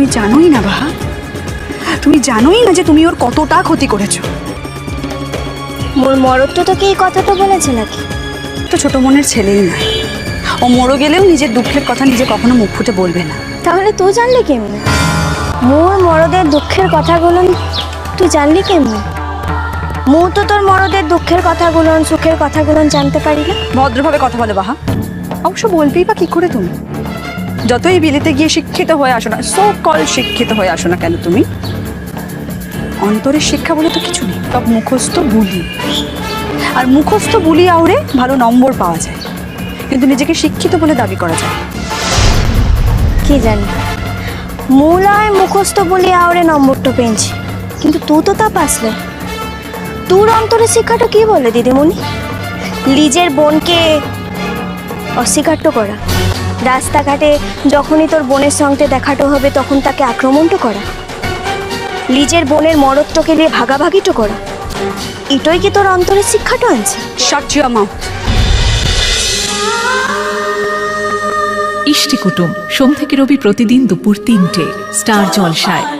তুমি জানোই না বাহা। তুমি জানোই না যে তুমি ওর কতটা ক্ষতি করেছ। মোর মরদ তো তোকে এই কথাটা বলেছে নাকি? তো ছোট মনের ছেলেই নয়। ও মরো গেলেও নিজের দুঃখের কথা নিজে কখনো মুখ ফুটে বলবে না। তাহলে তুই জানলি কেমনি? মোর মরদের দুঃখের কথাগুলো তুই জানলি কেমনি? মু তো তোর মরদের দুঃখের কথাগুলো সুখের কথাগুলো জানতে পারি না? ভদ্রভাবে কথা বলে বাহা। অবশ্য বলবেই বা কি করে তুমি? যতই বিলেতে গিয়ে শিক্ষিত হয়ে আসো না সো কল শিক্ষিত হয়ে আসো না কেন তুমি? অন্তরের শিক্ষা বলে তো কিছু নেই, সব মুখস্থ বুলি। আর মুখস্থ বুলি আউরে ভালো নম্বর পাওয়া যায়, কিন্তু নিজেকে শিক্ষিত বলে দাবি করা যায়। কি জানি? মূলায় মুখস্থ বলে আউরে নম্বরটা পেয়েছি, কিন্তু তুই তো তা পাসলে। তোর অন্তরের শিক্ষাটা কি বলে দিদিমণি? লিজের বোনকে অস্বীকার্য করা। রাস্তাঘাটে যখনই তোর বোনের সঙ্গে দেখাটো হবে তখন তাকে আক্রমণটো করা। লিজের বোনের মরত্বকে নিয়ে ভাগাভাগিটো করা। এটাই কি তোর অন্তরের শিক্ষাটা আনছে? শাট ইউর মাউথ ইষ্টি কুটুম সোম থেকে রবি প্রতিদিন দুপুর তিনটে স্টার জলসায়।